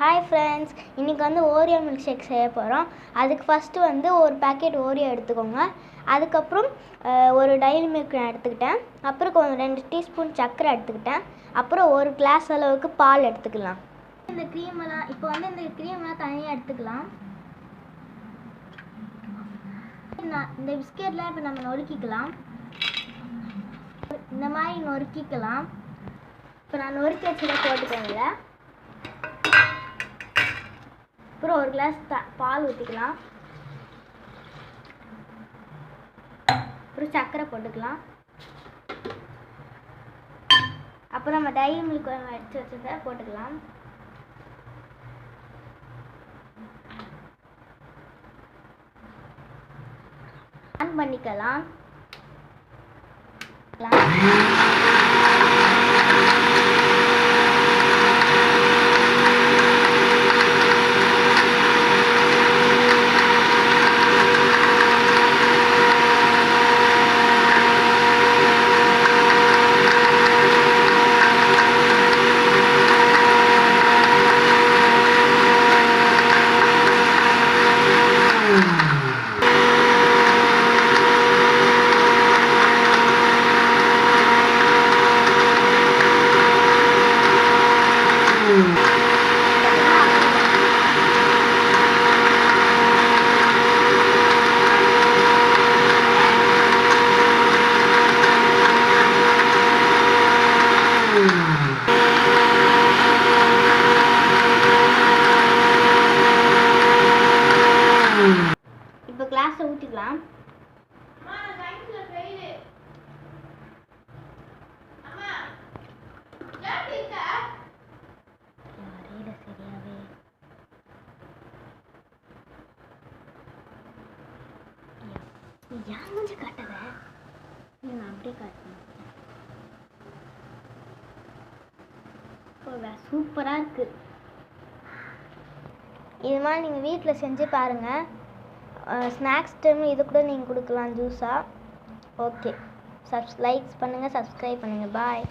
Hi friends இன்றைக்கி வந்து Oreo milk shake செய்ய போகிறோம் அதுக்கு ஃபஸ்ட்டு வந்து ஒரு பேக்கெட் ஓரியோ எடுத்துக்கோங்க. அதுக்கப்புறம் ஒரு டைரி மில்க் நான் எடுத்துக்கிட்டேன். அப்புறம் கொஞ்சம் ரெண்டு டீஸ்பூன் சர்க்கரை எடுத்துக்கிட்டேன். அப்புறம் ஒரு கிளாஸ் அளவுக்கு பால் எடுத்துக்கலாம். இந்த க்ரீமெல்லாம் இப்போ வந்து இந்த க்ரீமெல்லாம் தனியாக எடுத்துக்கலாம். நான் இந்த பிஸ்கெட்லாம் இப்போ நம்ம நொறுக்கிக்கலாம். இந்த மாதிரி நொறுக்கிக்கலாம். இப்போ நான் நொறுக்கி வச்சதை போட்டுக்கோங்களேன் அப்புறம் ஒரு கிளாஸ் த பால் ஊற்றிக்கலாம் அப்புறம் சர்க்கரை போட்டுக்கலாம். அப்புறம் நம்ம டைரி மில்க் எடுத்து வச்சதை போட்டுக்கலாம். ஆன் பண்ணிக்கலாம். இப்போ கிளாஸை ஊற்றிக்கலாம் வரையில சரியாவே? ஏன் மூஞ்சி காட்டத நான் அப்படியே காட்டுறேன். சூப்பராக இருக்குது இது மாதிரி நீங்கள் வீட்டில் செஞ்சு பாருங்கள் ஸ்நாக்ஸ் டைம் இது கூட நீங்கள் கொடுக்கலாம் ஜூஸாக ஓகே சப்ஸ் லைக்ஸ் பண்ணுங்கள் சப்ஸ்கிரைப் பண்ணுங்கள் பாய்